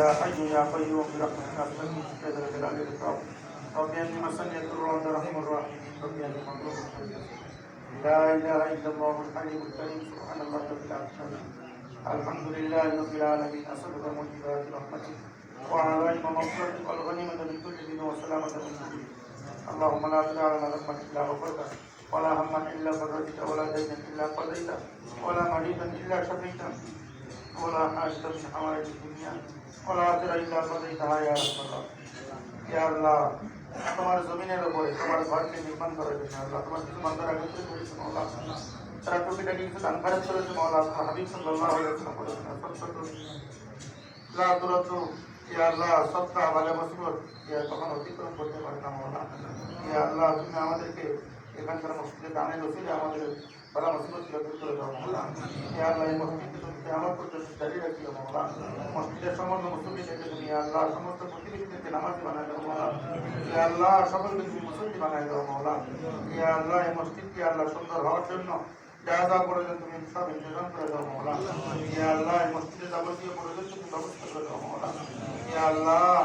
يا حي يا قيوم برحمتك استغيث يا ذا الجلال والإكرام. رب اني مسني الضر وانت ارحم الراحمين رب اني مغلوب لا إله إلا الله الحليم الكريم سبحان الله رب العالمين. الحمد لله رب العالمين. أسألك موجبات رحمتك وعلائم مغفرتك والغنيمة من كل دين وسلامة من كل اللهم لا تدع لنا ذنبا إلا غفرته ولا هما إلا فرجته ولا دينا إلا قضيته ولا مريضا إلا شفيته আশরাফি আমাদের দুনিয়া। ওলা আখিরা ইল্লা ফাদাইতাহা ইয়া রাব্বানা ইয়া আল্লাহ, তোমার জমিনের উপরে, তোমার ঘরকে নির্মাণ করার জন্য আল্লাহ, তোমার কিছু বান্দার আগে করেছে মাওলা তারা টুপিটাকে কিছু দান খারাপ করেছে মাওলা হাবিব সাল্লাল্লাহু আলাইহি ওয়াসাল্লাম করেছেন লা তুরাতু ইয়া আল্লাহ সত্তা বালা মুসিবত। ইয়া তখন অতিক্রম করতে পারে না মাওলা আমাদেরকে এখানকার মসজিদে দানের ওসিলে আমাদের বালা মুসিবত করে দাও মাওলা এই মসজিদ রাখিও মৌলা মসজিদের সমস্ত মুসলিমদেরকে তুমি আল্লাহ সমস্ত প্রতিবেশীদেরকে নামাজি বানায় দাও মৌলা ইয়া আল্লাহ সকলকে তুমি মুসল্লি বানায় দাও মৌলা ইয়া আল্লাহ এই মসজিদকে আল্লাহ সুন্দর হওয়ার জন্য যা যা প্রয়োজন তুমি সব ইন্তজাম করে দাও মৌলা ইয়া আল্লাহ এই মসজিদে যাবতীয় প্রয়োজন তুমি ব্যবস্থা করে দাও মৌলা ইয়া আল্লাহ